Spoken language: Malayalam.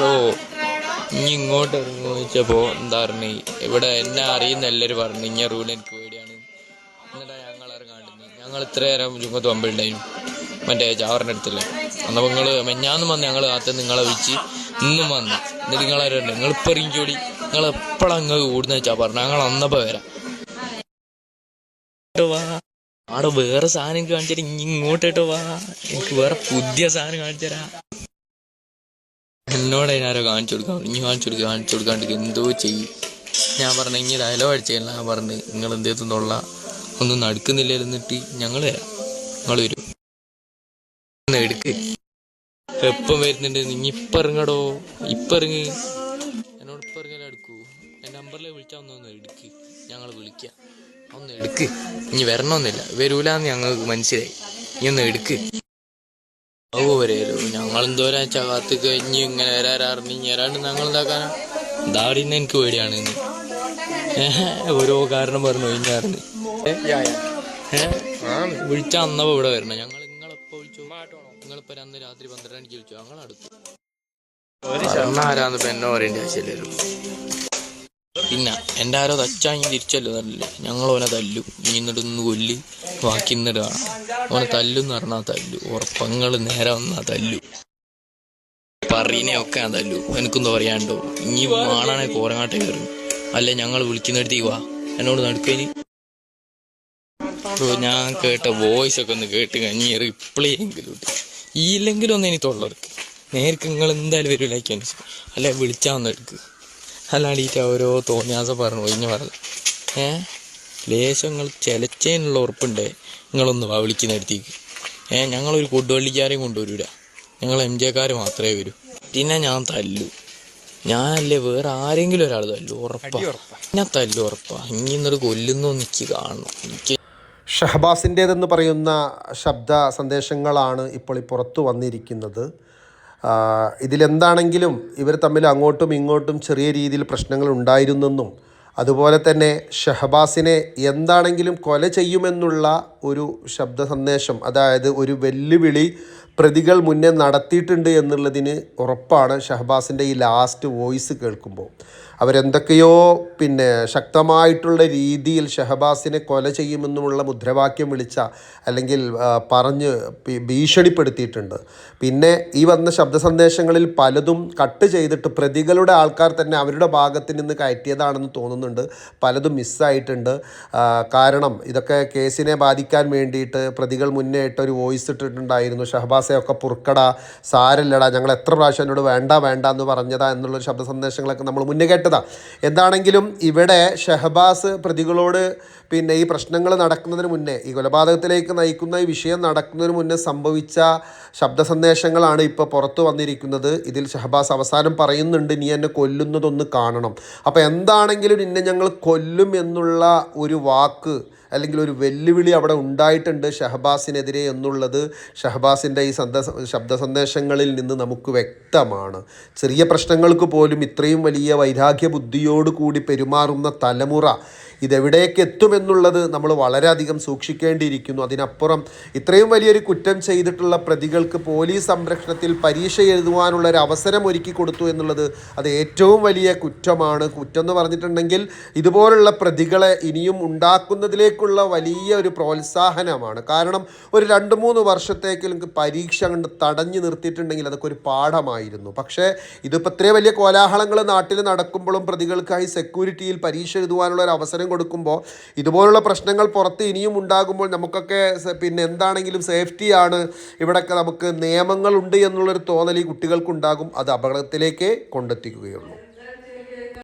ഓ ഇനി ഇങ്ങോട്ട് ഇറങ്ങുമോ ചോദിച്ചപ്പോൾ എന്താ പറഞ്ഞു? ഇവിടെ എന്നെ അറിയുന്ന എല്ലാവരും പറഞ്ഞു ഇങ്ങനെ റൂൾ എനിക്ക് പേടിയാണ്. എന്നിട്ടാ ഞങ്ങൾ ഇറങ്ങാണ്ടിരുന്നു ഞങ്ങൾ ഇത്ര നേരം ചുമത്ത് പമ്പിളുണ്ടായിരുന്നു മറ്റേ ചാവറിന്റെ അടുത്തല്ലേ? അന്നപ്പോൾ നിങ്ങൾ മെഞ്ഞാന്ന് വന്ന് ഞങ്ങൾ കാത്ത് നിങ്ങളെ വിളിച്ച് ഇന്നും വന്ന്. എന്നിട്ട് നിങ്ങളാരും നിങ്ങൾ ഇപ്പം ഇറങ്ങിക്കോടി നിങ്ങൾ എപ്പോഴാണ് അങ്ങ് കൂടുന്ന വെച്ചാൽ പറഞ്ഞു? ഞങ്ങൾ അന്നപ്പോൾ വരാം. വാ. വേറെ സാധനം കാണിച്ചു ഇങ്ങ് ഇങ്ങോട്ടിട്ട് വാ. എനിക്ക് വേറെ പുതിയ സാധനം കാണിച്ചു തരാം എന്നോട് അതിനാരോ കാണിച്ചു കൊടുക്കാം ഇനി കാണിച്ചു കൊടുക്കുക കാണിച്ചു കൊടുക്കാണ്ട് എന്തോ ചെയ്യും. ഞാൻ പറഞ്ഞു ഇനി ഡയലോഗ് അടിച്ചില്ല ഞാൻ പറഞ്ഞ്. നിങ്ങൾ എന്തേത്തുന്നുള്ള ഒന്നും നടക്കുന്നില്ല എന്നിട്ട് ഞങ്ങൾ വരാം. നിങ്ങൾ വരൂ. എടുക്ക്. എപ്പം വരുന്നുണ്ട്? നീ ഇപ്പം ഇറങ്ങടോ. ഇപ്പം ഇറങ്ങ്. എന്നോട് ഇപ്പം ഇറങ്ങാൻ എടുക്കൂ. എന്റെ നമ്പറിൽ വിളിച്ചാൽ ഒന്ന് എടുക്ക്. ഞങ്ങൾ വിളിക്കാം. ഒന്ന് എടുക്ക്. ഇനി വരണമെന്നില്ല. വരൂലെന്ന് ഞങ്ങൾക്ക് മനസ്സിലായി. ഇനി ഒന്ന് എടുക്ക്. വരേലോ ഞങ്ങൾ എന്തോരാ ചകാത്ത് കഴിഞ്ഞ് ഇങ്ങനെ വരാറാറിഞ്ഞ് ഇനി വരാണ്ട് ഞങ്ങൾ എന്താക്കാനാ ദാടിന്ന് എനിക്ക് പേടിയാണ് ഓരോ കാരണം പറഞ്ഞു കഴിഞ്ഞാറിന് വിളിച്ച അന്നപ്പോ ഇവിടെ വരണം. ഞങ്ങൾ നിങ്ങളെപ്പോ വിളിച്ചു? നിങ്ങളിപ്പോ അന്ന് രാത്രി പന്ത്രണ്ട് മണിക്ക് വിളിച്ചു? ഞങ്ങൾ അടുത്തു ആരാന്ന് ഇപ്പൊ എന്നെ പറയേണ്ട ആവശ്യമില്ലല്ലോ. പിന്നെ എന്റെ ആരോ തച്ചാങ്ങി തിരിച്ചല്ലോ തല്ലില്ല ഞങ്ങൾ ഓനെ തല്ലു. ഇനി എന്നിട്ട് ഒന്ന് കൊല്ലി. ബാക്കി ഇന്നിടാണ് ഓനെ തല്ലു എന്ന് പറഞ്ഞാൽ തല്ലു. ഉറപ്പങ്ങൾ നേരെ വന്നാൽ തല്ലു. പറീനെയൊക്കെ ഞാൻ തല്ലു. എനിക്കൊന്നും പറയാണ്ടോ ഇനി ആണാണെ കോരങ്ങാട്ടേ കയറും അല്ലെ ഞങ്ങൾ വിളിക്കുന്നിടത്തേക്ക് വാ. എന്നോട് നടക്കേനി. ഞാൻ കേട്ട വോയിസ് ഒക്കെ ഒന്ന് കേട്ട് കഴിഞ്ഞ് റിപ്ലൈ എങ്കിലും ഇല്ലെങ്കിലും ഒന്ന് ഇനി തൊള്ളർക്ക് നേർക്ക് നിങ്ങൾ എന്തായാലും വരില്ലായിരിക്കും അല്ലെ വിളിച്ചാൽ ഒന്ന് എടുക്ക് അല്ലാണ്ട് ഈ ഓരോ തോന്നിയാസം പറഞ്ഞു ഒഴിഞ്ഞു പറഞ്ഞു. ഏ? ലേശം നിങ്ങൾ ചിലച്ചേനുള്ള ഉറപ്പുണ്ടേ. നിങ്ങളൊന്ന് വാ വിളിക്കുന്ന അടുത്തേക്ക് ഏ? ഞങ്ങളൊരു കൊടുവള്ളിക്കാരെയും കൊണ്ടുവരൂല. ഞങ്ങൾ എം ജെക്കാർ മാത്രമേ വരൂ. പിന്നെ ഞാൻ തല്ലു. ഞാനല്ലേ വേറെ ആരെങ്കിലും ഒരാൾ തല്ലു. ഉറപ്പാ. ഞാൻ തല്ലു ഉറപ്പാ. ഇനി ഇന്നൊരു കൊല്ലുന്നു എനിക്ക് കാണണം. എനിക്ക് ഷഹബാസിന്റേതെന്ന് പറയുന്ന ശബ്ദ സന്ദേശങ്ങളാണ് ഇപ്പോൾ ഈ പുറത്തു വന്നിരിക്കുന്നത്. ഇതിലെന്താണെങ്കിലും ഇവർ തമ്മിൽ അങ്ങോട്ടും ഇങ്ങോട്ടും ചെറിയ രീതിയിൽ പ്രശ്നങ്ങൾ ഉണ്ടായിരുന്നെന്നും അതുപോലെ തന്നെ ഷഹബാസിനെ എന്താണെങ്കിലും കൊല ചെയ്യുമെന്നുള്ള ഒരു ശബ്ദ സന്ദേശം അതായത് ഒരു വെല്ലുവിളി പ്രതികൾ മുന്നേ നടത്തിയിട്ടുണ്ട് എന്നുള്ളതിന് ഉറപ്പാണ് ഷഹബാസിന്റെ ഈ ലാസ്റ്റ് വോയിസ് കേൾക്കുമ്പോൾ. അവരെന്തൊക്കെയോ പിന്നെ ശക്തമായിട്ടുള്ള രീതിയിൽ ഷഹബാസിനെ കൊല ചെയ്യുമെന്നുമുള്ള മുദ്രാവാക്യം വിളിച്ച അല്ലെങ്കിൽ പറഞ്ഞ് ഭീഷണിപ്പെടുത്തിയിട്ടുണ്ട്. പിന്നെ ഈ വന്ന ശബ്ദ സന്ദേശങ്ങളിൽ പലതും കട്ട് ചെയ്തിട്ട് പ്രതികളുടെ ആൾക്കാർ തന്നെ അവരുടെ ഭാഗത്ത് നിന്ന് കയറ്റിയതാണെന്ന് തോന്നുന്നുണ്ട്. പലതും മിസ്സായിട്ടുണ്ട് കാരണം ഇതൊക്കെ കേസിനെ ബാധിക്കാൻ വേണ്ടിയിട്ട് പ്രതികൾ മുന്നേ ഇട്ട ഒരു വോയിസ് ഇട്ടിട്ടുണ്ടായിരുന്നു. ഷഹബാസെ ഒക്കെ പുറക്കട സാരല്ലടാ ഞങ്ങൾ എത്ര പ്രാവശ്യം എന്നോട് വേണ്ട വേണ്ട എന്ന് പറഞ്ഞതാ എന്നുള്ള ശബ്ദ സന്ദേശങ്ങളൊക്കെ നമ്മൾ മുന്നേ കേട്ടതാ. എന്താണെങ്കിലും ഇവിടെ ഷഹബാസ് പ്രതികളോട് പിന്നെ ഈ പ്രശ്നങ്ങൾ നടക്കുന്നതിന് മുന്നേ ഈ കൊലപാതകത്തിലേക്ക് നയിക്കുന്ന ഈ വിഷയം നടക്കുന്നതിന് മുന്നേ സംഭവിച്ച ശബ്ദ സന്ദേശങ്ങളാണ് ഇപ്പോൾ പുറത്തു വന്നിരിക്കുന്നത്. ഇതിൽ ഷഹബാസ് അവസാനം പറയുന്നുണ്ട് നീ എന്നെ കൊല്ലുന്നതൊന്ന് കാണണം. അപ്പോൾ എന്താണെങ്കിലും നിന്നെ ഞങ്ങൾ കൊല്ലും എന്നുള്ള ഒരു വാക്ക് അല്ലെങ്കിൽ ഒരു വെല്ലുവിളി അവിടെ ഉണ്ടായിട്ടുണ്ട് ഷഹബാസിനെതിരെ എന്നുള്ളത് ഷഹബാസിന്റെ ഈ സന്ദ ശബ്ദ സന്ദേശങ്ങളിൽ നിന്ന് നമുക്ക് വ്യക്തമാണ്. ചെറിയ പ്രശ്നങ്ങൾക്ക് പോലും ഇത്രയും വലിയ വൈരാഗ്യ ബുദ്ധിയോടുകൂടി പെരുമാറുന്ന തലമുറ ഇതെവിടേക്ക് എത്തുമെന്നുള്ളത് നമ്മൾ വളരെയധികം സൂക്ഷിക്കേണ്ടിയിരിക്കുന്നു. അതിനപ്പുറം ഇത്രയും വലിയൊരു കുറ്റം ചെയ്തിട്ടുള്ള പ്രതികൾക്ക് പോലീസ് സംരക്ഷണത്തിൽ പരീക്ഷ എഴുതുവാനുള്ള ഒരു അവസരം ഒരുക്കി കൊടുത്തു എന്നുള്ളത് അത് ഏറ്റവും വലിയ കുറ്റമാണ്. കുറ്റം എന്ന് പറഞ്ഞിട്ടുണ്ടെങ്കിൽ ഇതുപോലുള്ള പ്രതികളെ ഇനിയും ഉണ്ടാക്കുന്നതിലേക്കുള്ള വലിയ ഒരു പ്രോത്സാഹനമാണ്. കാരണം ഒരു രണ്ട് മൂന്ന് വർഷത്തേക്ക് നിങ്ങൾക്ക് പരീക്ഷ കണ്ട് തടഞ്ഞു നിർത്തിയിട്ടുണ്ടെങ്കിൽ അതൊക്കെ ഒരു പാഠമായിരുന്നു. പക്ഷേ ഇതിപ്പോൾ ഇത്രയും വലിയ കോലാഹലങ്ങൾ നാട്ടിൽ നടക്കുമ്പോഴും പ്രതികൾക്കായി സെക്യൂരിറ്റിയിൽ പരീക്ഷ എഴുതുവാനുള്ള ഒരു അവസരം കൊടുക്കുമ്പോൾ ഇതുപോലുള്ള പ്രശ്നങ്ങൾ പുറത്ത് ഇനിയും ഉണ്ടാകുമ്പോൾ നമുക്കൊക്കെ പിന്നെ എന്താണെങ്കിലും സേഫ്റ്റിയാണ്. ഇവിടെയൊക്കെ നമുക്ക് നിയമങ്ങളുണ്ട് എന്നുള്ളൊരു തോന്നൽ ഈ കുട്ടികൾക്കുണ്ടാകും. അത് അപകടത്തിലേക്ക് കൊണ്ടെത്തിക്കുകയുള്ളൂ.